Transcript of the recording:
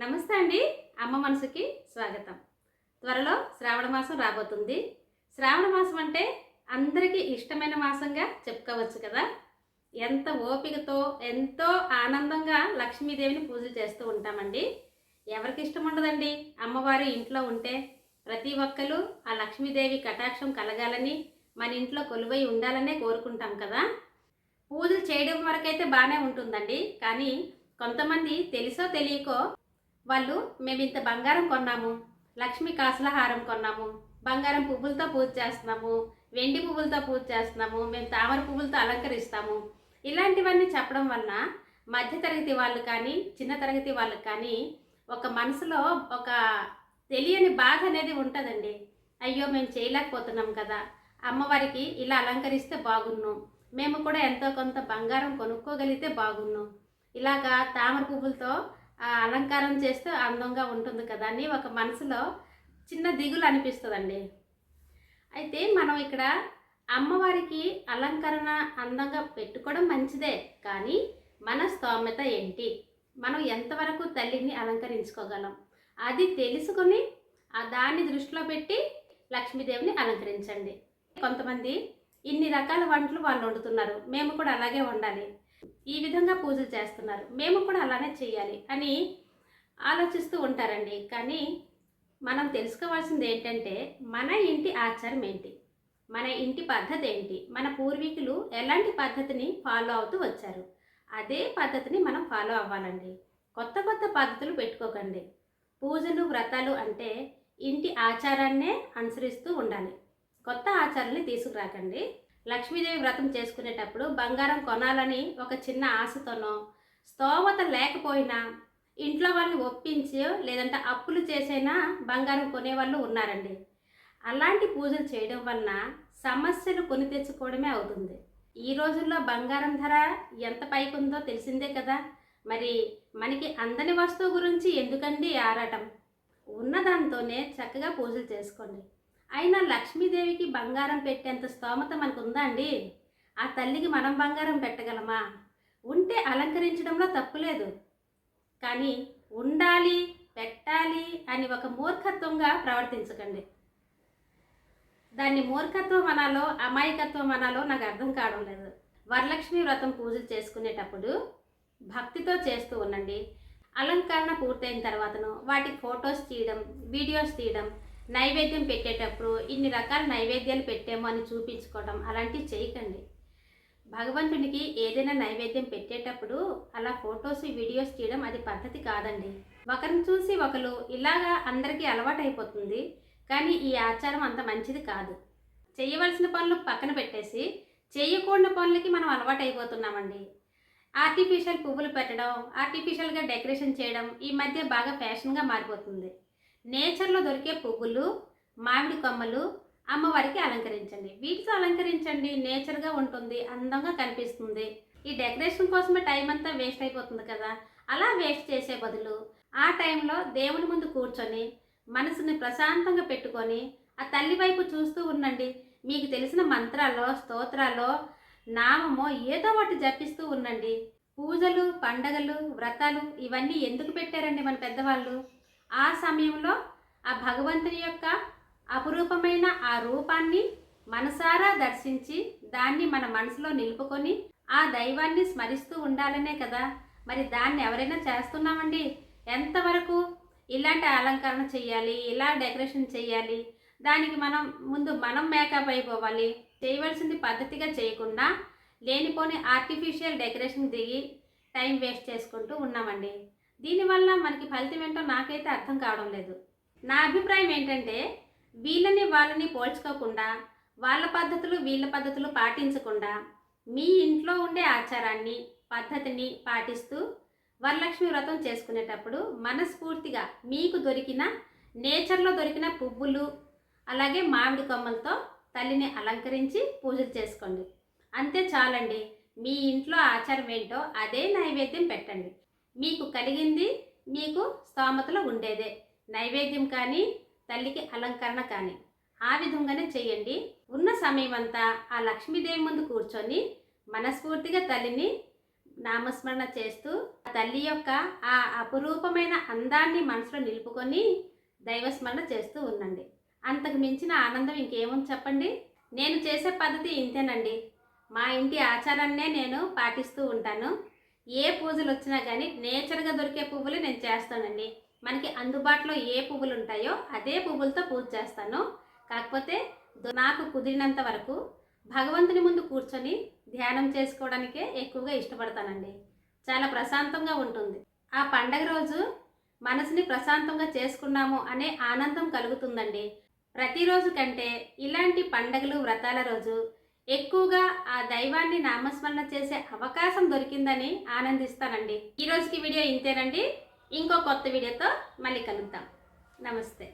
నమస్తే అండి. అమ్మ మనసుకి స్వాగతం. త్వరలో శ్రావణ మాసం రాబోతుంది. శ్రావణ మాసం అంటే అందరికీ ఇష్టమైన మాసంగా చెప్పుకోవచ్చు కదా. ఎంత ఓపికతో ఎంతో ఆనందంగా లక్ష్మీదేవిని పూజలు చేస్తూ ఉంటామండి. ఎవరికి ఇష్టం ఉండదండి? అమ్మవారి ఇంట్లో ఉంటే ప్రతి ఒక్కరు ఆ లక్ష్మీదేవి కటాక్షం కలగాలని మన ఇంట్లో కొలువై ఉండాలనే కోరుకుంటాం కదా. పూజలు చేయడం వరకైతే బాగానే ఉంటుందండి. కానీ కొంతమంది తెలుసో తెలియకో వాళ్ళు మేము ఇంత బంగారం కొన్నాము లక్ష్మి కాసులహారం కొన్నాము బంగారం పువ్వులతో పూజ చేస్తున్నాము వెండి పువ్వులతో పూజ చేస్తున్నాము మేము తామర పువ్వులతో అలంకరిస్తాము. ఇలాంటివన్నీ చెప్పడం వలన మధ్యతరగతి వాళ్ళు కానీ చిన్న తరగతి వాళ్ళకి కానీ ఒక మనసులో ఒక తెలియని బాధ అనేది ఉంటుందండి. అయ్యో మేము చేయలేకపోతున్నాం కదా అమ్మవారికి ఇలా అలంకరిస్తే బాగున్నాం మేము కూడా ఎంతో కొంత బంగారం కొనుక్కోగలిగితే బాగున్నాం ఇలాగా తామర పువ్వులతో అలంకారం చేస్తే అందంగా ఉంటుంది కదా అని ఒక మనసులో చిన్న దిగులు అనిపిస్తుందండి. అయితే మనం ఇక్కడ అమ్మవారికి అలంకరణ అందంగా పెట్టుకోవడం మంచిదే కానీ మన స్తోమత ఏంటి? మనం ఎంతవరకు తల్లిని అలంకరించుకోగలం? అది తెలుసుకొని ఆ దాన్ని దృష్టిలో పెట్టి లక్ష్మీదేవిని అలంకరించండి. కొంతమంది ఇన్ని రకాల వంటలు వాళ్ళు వండుతున్నారు. మేము కూడా అలాగే వండాలి. ఈ విధంగా పూజలు చేస్తున్నారు. మేము కూడా అలానే చేయాలి అని ఆలోచిస్తూ ఉంటారండి. కానీ మనం తెలుసుకోవాల్సింది ఏంటంటే మన ఇంటి ఆచారం ఏంటి? మన ఇంటి పద్ధతి ఏంటి? మన పూర్వీకులు ఎలాంటి పద్ధతిని ఫాలో అవుతూ వచ్చారు? అదే పద్ధతిని మనం ఫాలో అవ్వాలండి. కొత్త కొత్త పద్ధతులు పెట్టుకోకండి. పూజలు వ్రతాలు అంటే ఇంటి ఆచారాన్నే అనుసరిస్తూ ఉండాలి. కొత్త ఆచారాన్ని తీసుకురాకండి. లక్ష్మీదేవి వ్రతం చేసుకునేటప్పుడు బంగారం కొనాలని ఒక చిన్న ఆశతోనో స్తోమత లేకపోయినా ఇంట్లో వాళ్ళని ఒప్పించి లేదంటే అప్పులు చేసైనా బంగారం కొనేవాళ్ళు ఉన్నారండి. అలాంటి పూజలు చేయడం వలన సమస్యలు కొని తెచ్చుకోవడమే అవుతుంది. ఈ రోజుల్లో బంగారం ధర ఎంత పైకి ఉందో తెలిసిందే కదా. మరి మనకి అందని వస్తువు గురించి ఎందుకండి ఆరాటం? ఉన్నదాంతోనే చక్కగా పూజలు చేసుకోండి. అయినా లక్ష్మీదేవికి బంగారం పెట్టేంత స్తోమత మనకు ఉందా అండి? ఆ తల్లికి మనం బంగారం పెట్టగలమా? ఉంటే అలంకరించడంలో తప్పులేదు. కానీ ఉండాలి పెట్టాలి అని ఒక మూర్ఖత్వంగా ప్రవర్తించకండి. దాన్ని మూర్ఖత్వం అనాలో అమాయకత్వం అనాలో నాకు అర్థం కావడం లేదు. వరలక్ష్మి వ్రతం పూజలు చేసుకునేటప్పుడు భక్తితో చేస్తూ ఉండండి. అలంకరణ పూర్తయిన తర్వాతను వాటికి ఫొటోస్ తీయడం వీడియోస్ తీయడం నైవేద్యం పెట్టేటప్పుడు ఇన్ని రకాల నైవేద్యాలు పెట్టాము అని చూపించుకోవడం అలాంటివి చేయకండి. భగవంతునికి ఏదైనా నైవేద్యం పెట్టేటప్పుడు అలా ఫొటోస్ వీడియోస్ తీయడం అది పద్ధతి కాదండి. ఒకరిని చూసి ఒకరు ఇలాగా అందరికీ అలవాటైపోతుంది కానీ ఈ ఆచారం అంత మంచిది కాదు. చేయవలసిన పనులు పక్కన పెట్టేసి చేయకూడని పనులకి మనం అలవాటు అయిపోతున్నామండి ఆర్టిఫిషియల్ పువ్వులు పెట్టడం ఆర్టిఫిషియల్గా డెకరేషన్ చేయడం ఈ మధ్య బాగా ఫ్యాషన్గా మారిపోతుంది. నేచర్లో దొరికే పువ్వులు మామిడి కొమ్మలు అమ్మవారికి అలంకరించండి. వీటితో అలంకరించండి. నేచర్గా ఉంటుంది. అందంగా కనిపిస్తుంది. ఈ డెకరేషన్ కోసమే టైం అంతా వేస్ట్ అయిపోతుంది కదా. అలా వేస్ట్ చేసే బదులు ఆ టైంలో దేవుని ముందు కూర్చొని మనసుని ప్రశాంతంగా పెట్టుకొని ఆ తల్లి వైపు చూస్తూ ఉండండి. మీకు తెలిసిన మంత్రాల్లో స్తోత్రాల్లో నామమో ఏదో ఒకటి జపిస్తూ ఉండండి. పూజలు పండగలు వ్రతాలు ఇవన్నీ ఎందుకు పెట్టారండి మన పెద్దవాళ్ళు? ఆ సమయంలో ఆ భగవంతుని యొక్క అపురూపమైన ఆ రూపాన్ని మనసారా దర్శించి దాన్ని మన మనసులో నిలుపుకొని ఆ దైవాన్ని స్మరిస్తూ ఉండాలనే కదా. మరి దాన్ని ఎవరైనా చేస్తున్నామండి? ఎంతవరకు ఇలాంటి అలంకరణ చేయాలి ఇలా డెకరేషన్ చేయాలి దానికి మనం ముందు మనం మేకప్ అయిపోవాలి చేయవలసింది పద్ధతిగా చేయకుండా లేనిపోని ఆర్టిఫిషియల్ డెకరేషన్ దిగి టైం వేస్ట్ చేసుకుంటూ ఉన్నామండి. దీనివల్ల మనకి ఫలితం ఏంటో నాకైతే అర్థం కావడం లేదు. నా అభిప్రాయం ఏంటంటే వీళ్ళని వాళ్ళని పోల్చుకోకుండా వాళ్ళ పద్ధతులు వీళ్ళ పద్ధతులు పాటించకుండా మీ ఇంట్లో ఉండే ఆచారాన్ని పద్ధతిని పాటిస్తూ వరలక్ష్మి వ్రతం చేసుకునేటప్పుడు మనస్ఫూర్తిగా మీకు దొరికిన నేచర్లో దొరికిన పువ్వులు అలాగే మామిడి కొమ్మలతో తల్లిని అలంకరించి పూజలు చేసుకోండి. అంతే చాలండి. మీ ఇంట్లో ఆచారం ఏంటో అదే నైవేద్యం పెట్టండి. మీకు కలిగింది మీకు స్తోమతలో ఉండేదే. నైవేద్యం కానీ తల్లికి అలంకరణ కానీ. ఆ విధంగానే చేయండి. ఉన్న సమయం అంతా ఆ లక్ష్మీదేవి ముందు కూర్చొని మనస్ఫూర్తిగా తల్లిని నామస్మరణ చేస్తూ ఆ తల్లి యొక్క ఆ అపురూపమైన అందాన్ని మనసులో నిలుపుకొని దైవస్మరణ చేస్తూ ఉండండి. అంతకు మించిన ఆనందం ఇంకేముంది చెప్పండి? నేను చేసే పద్ధతి ఇంతేనండి. మా ఇంటి ఆచారాన్నే నేను పాటిస్తూ ఉంటాను. ఏ పూజలు వచ్చినా కానీ నేచర్గా దొరికే పువ్వులు నేను చేస్తానండి. మనకి అందుబాటులో ఏ పువ్వులు ఉంటాయో అదే పువ్వులతో పూజ చేస్తాను. కాకపోతే నాకు కుదిరినంత వరకు భగవంతుని ముందు కూర్చొని ధ్యానం చేసుకోవడానికే ఎక్కువగా ఇష్టపడతానండి. చాలా ప్రశాంతంగా ఉంటుంది. ఆ పండగ రోజు మనసుని ప్రశాంతంగా చేసుకున్నాము అనే ఆనందం కలుగుతుందండి. ప్రతిరోజు కంటే ఇలాంటి పండగలు వ్రతాల రోజు ఎక్కువగా ఆ దైవాన్ని నామస్మరణ చేసే అవకాశం దొరికిందని ఆనందిస్తానండి. ఈరోజుకి వీడియో ఇంతేనండి. ఇంకో కొత్త వీడియోతో మళ్ళీ కలుద్దాం. నమస్తే.